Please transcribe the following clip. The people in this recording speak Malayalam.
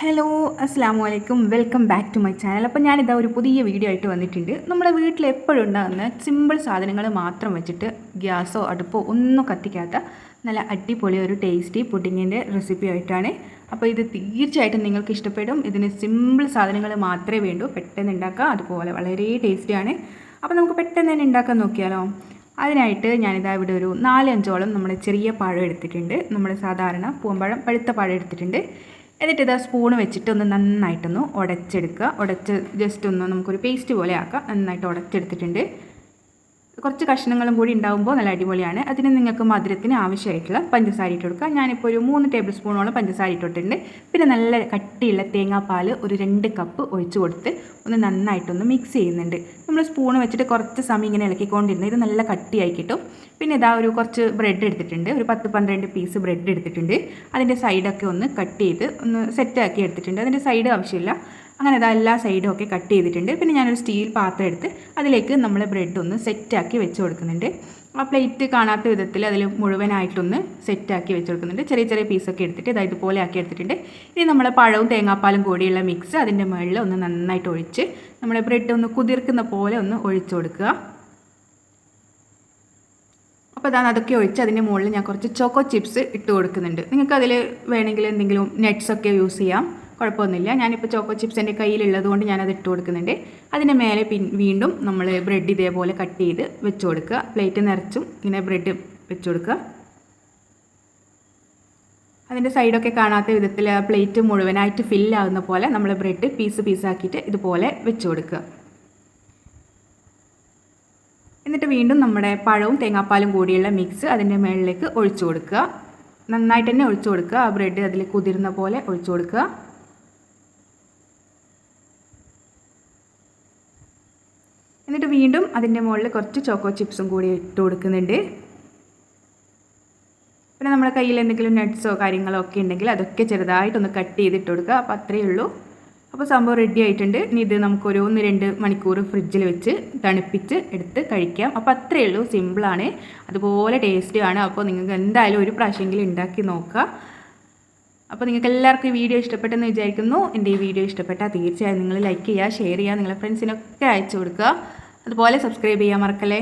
ഹലോ അസ്സാം വലൈക്കും welcome back to my channel അപ്പോൾ ഞാനിതാ ഒരു പുതിയ വീഡിയോ ആയിട്ട് വന്നിട്ടുണ്ട്. നമ്മുടെ വീട്ടിൽ എപ്പോഴും ഉണ്ടാകുന്ന സിമ്പിൾ സാധനങ്ങൾ മാത്രം വെച്ചിട്ട് ഗ്യാസോ അടുപ്പോ ഒന്നും കത്തിക്കാത്ത നല്ല അടിപൊളി ഒരു ടേസ്റ്റി പുഡിങ്ങിന്റെ റെസിപ്പി ആയിട്ടാണ്. അപ്പോൾ ഇത് തീർച്ചയായിട്ടും നിങ്ങൾക്ക് ഇഷ്ടപ്പെടും. ഇതിന് സിമ്പിൾ സാധനങ്ങൾ മാത്രമേ വേണ്ടൂ. പെട്ടെന്ന് ഉണ്ടാക്കാം അതുപോലെ വളരെ ടേസ്റ്റിയാണ് അപ്പോൾ നമുക്ക് പെട്ടെന്ന് തന്നെ ഉണ്ടാക്കാൻ നോക്കിയാലോ? അതിനായിട്ട് ഞാനിതാ ഇവിടെ ഒരു നാലഞ്ചോളം നമ്മുടെ ചെറിയ പഴം എടുത്തിട്ടുണ്ട്. നമ്മുടെ സാധാരണ പൂമ്പഴം പഴുത്ത പഴം എടുത്തിട്ടുണ്ട്. എന്നിട്ട് ഇതാ സ്പൂൺ വെച്ചിട്ട് ഒന്ന് നന്നായിട്ടൊന്ന് ഉടച്ചെടുക്കുക. ഉടച്ച് ജസ്റ്റ് ഒന്ന് നമുക്കൊരു പേസ്റ്റ് പോലെ ആക്കാം. നന്നായിട്ട് ഉടച്ചെടുത്തിട്ടുണ്ട്. കുറച്ച് കഷ്ണങ്ങളും കൂടി ഉണ്ടാകുമ്പോൾ നല്ല അടിപൊളിയാണ്. അതിന് നിങ്ങൾക്ക് മധുരത്തിന് ആവശ്യമായിട്ടുള്ള പഞ്ചസാര ഇട്ട് കൊടുക്കുക ഞാനിപ്പോൾ ഒരു മൂന്ന് ടേബിൾ സ്പൂണോളം പഞ്ചസാര ഇട്ടിട്ടുണ്ട്. പിന്നെ നല്ല കട്ടിയുള്ള തേങ്ങാപ്പാൽ ഒരു രണ്ട് കപ്പ് ഒഴിച്ച് കൊടുത്ത് ഒന്ന് നന്നായിട്ടൊന്ന് മിക്സ് ചെയ്യുന്നുണ്ട്. നമ്മൾ സ്പൂൺ വെച്ചിട്ട് കുറച്ച് സമയം ഇങ്ങനെ ഇളക്കിക്കൊണ്ടിരുന്നത് ഇത് നല്ല കട്ടിയായി കിട്ടും. പിന്നെ ഇതാ ഒരു കുറച്ച് ബ്രെഡ് എടുത്തിട്ടുണ്ട്. ഒരു പത്ത് പന്ത്രണ്ട് പീസ് ബ്രെഡ് എടുത്തിട്ടുണ്ട്. അതിന്റെ സൈഡൊക്കെ ഒന്ന് കട്ട് ചെയ്ത് ഒന്ന് സെറ്റാക്കി എടുത്തിട്ടുണ്ട്. അതിന്റെ സൈഡ് ആവശ്യമില്ല. അങ്ങനെ അതാ എല്ലാ സൈഡും ഒക്കെ കട്ട് ചെയ്തിട്ടുണ്ട്. പിന്നെ ഞാനൊരു സ്റ്റീൽ പാത്രം എടുത്ത് അതിലേക്ക് നമ്മൾ ബ്രെഡ് ഒന്ന് സെറ്റാക്കി വെച്ച് കൊടുക്കുന്നുണ്ട്. ആ പ്ലേറ്റ് കാണാത്ത വിധത്തിൽ അതിൽ മുഴുവനായിട്ടൊന്ന് സെറ്റാക്കി വെച്ച് കൊടുക്കുന്നുണ്ട്. ചെറിയ ചെറിയ പീസൊക്കെ എടുത്തിട്ട് അതായത് ഇതുപോലെ ആക്കി എടുത്തിട്ടുണ്ട്. ഇനി നമ്മൾ പഴവും തേങ്ങാപ്പാലും കൂടിയുള്ള മിക്സ് അതിന്റെ മുകളിൽ ഒന്ന് നന്നായിട്ട് ഒഴിച്ച് നമ്മുടെ ബ്രെഡ് ഒന്ന് കുതിർക്കുന്ന പോലെ ഒന്ന് ഒഴിച്ചു കൊടുക്കുക. അപ്പോൾ അതാണ് അതൊക്കെ ഒഴിച്ച് അതിന്റെ മുകളിൽ ഞാൻ കുറച്ച് ചോക്കോ ചിപ്സ് ഇട്ട് കൊടുക്കുന്നുണ്ട്. നിങ്ങൾക്ക് അതിൽ വേണമെങ്കിൽ എന്തെങ്കിലും നട്ട്സൊക്കെ യൂസ് ചെയ്യാം. കുഴപ്പമൊന്നുമില്ല. ഞാനിപ്പോൾ ചോക്കോ ചിപ്സ് എന്റെ കയ്യിലുള്ളത് കൊണ്ട് ഞാനത് ഇട്ട് കൊടുക്കുന്നുണ്ട്. അതിന്റെ മേലെ പിൻ വീണ്ടും നമ്മൾ ബ്രെഡ് ഇതേപോലെ കട്ട് ചെയ്ത് വെച്ച് കൊടുക്കുക. പ്ലേറ്റ് നിറച്ചും ഇങ്ങനെ ബ്രെഡ് വെച്ച് കൊടുക്കുക. അതിന്റെ സൈഡൊക്കെ കാണാത്ത വിധത്തിൽ പ്ലേറ്റ് മുഴുവനായിട്ട് ഫില്ലാകുന്ന പോലെ നമ്മൾ ബ്രെഡ് പീസ് പീസാക്കിയിട്ട് ഇതുപോലെ വെച്ച് കൊടുക്കുക. എന്നിട്ട് വീണ്ടും നമ്മുടെ പഴവും തേങ്ങാപ്പാലും കൂടിയുള്ള മിക്സ് അതിന്റെ മുകളിലേക്ക് ഒഴിച്ചു കൊടുക്കുക. നന്നായിട്ട് തന്നെ ഒഴിച്ചു കൊടുക്കുക. ആ ബ്രെഡ് അതിൽ കുതിരുന്ന പോലെ ഒഴിച്ചു കൊടുക്കുക. എന്നിട്ട് വീണ്ടും അതിന്റെ മുകളിൽ കുറച്ച് ചോക്കോ ചിപ്സും കൂടി ഇട്ട് കൊടുക്കുന്നുണ്ട്. പിന്നെ നമ്മുടെ കയ്യിൽ എന്തെങ്കിലും നട്ട്സോ കാര്യങ്ങളോ ഒക്കെ ഉണ്ടെങ്കിൽ അതൊക്കെ ചെറുതായിട്ടൊന്ന് കട്ട് ചെയ്തിട്ട് കൊടുക്കുക. അപ്പോൾ അത്രയേ ഉള്ളൂ. അപ്പോൾ സംഭവം റെഡി ആയിട്ടുണ്ട്. ഇനി ഇത് നമുക്കൊരു ഒന്ന് രണ്ട് മണിക്കൂർ ഫ്രിഡ്ജിൽ വെച്ച് തണുപ്പിച്ച് എടുത്ത് കഴിക്കാം. അപ്പോൾ അത്രയേ ഉള്ളൂ. സിമ്പിളാണ് അതുപോലെ ടേസ്റ്റിയാണ് അപ്പോൾ നിങ്ങൾക്ക് എന്തായാലും ഒരു പ്രാവശ്യമെങ്കിലും ഉണ്ടാക്കി നോക്കുക. അപ്പോൾ നിങ്ങൾക്ക് എല്ലാവർക്കും ഈ വീഡിയോ ഇഷ്ടപ്പെട്ടെന്ന് വിചാരിക്കുന്നു. എന്റെ ഈ വീഡിയോ ഇഷ്ടപ്പെട്ടാൽ തീർച്ചയായും നിങ്ങൾ ലൈക്ക് ചെയ്യുക ഷെയർ ചെയ്യുക നിങ്ങളുടെ ഫ്രണ്ട്സിനൊക്കെ അയച്ചു കൊടുക്കുക. അതുപോലെ സബ്സ്ക്രൈബ് ചെയ്യാൻ മറക്കല്ലേ?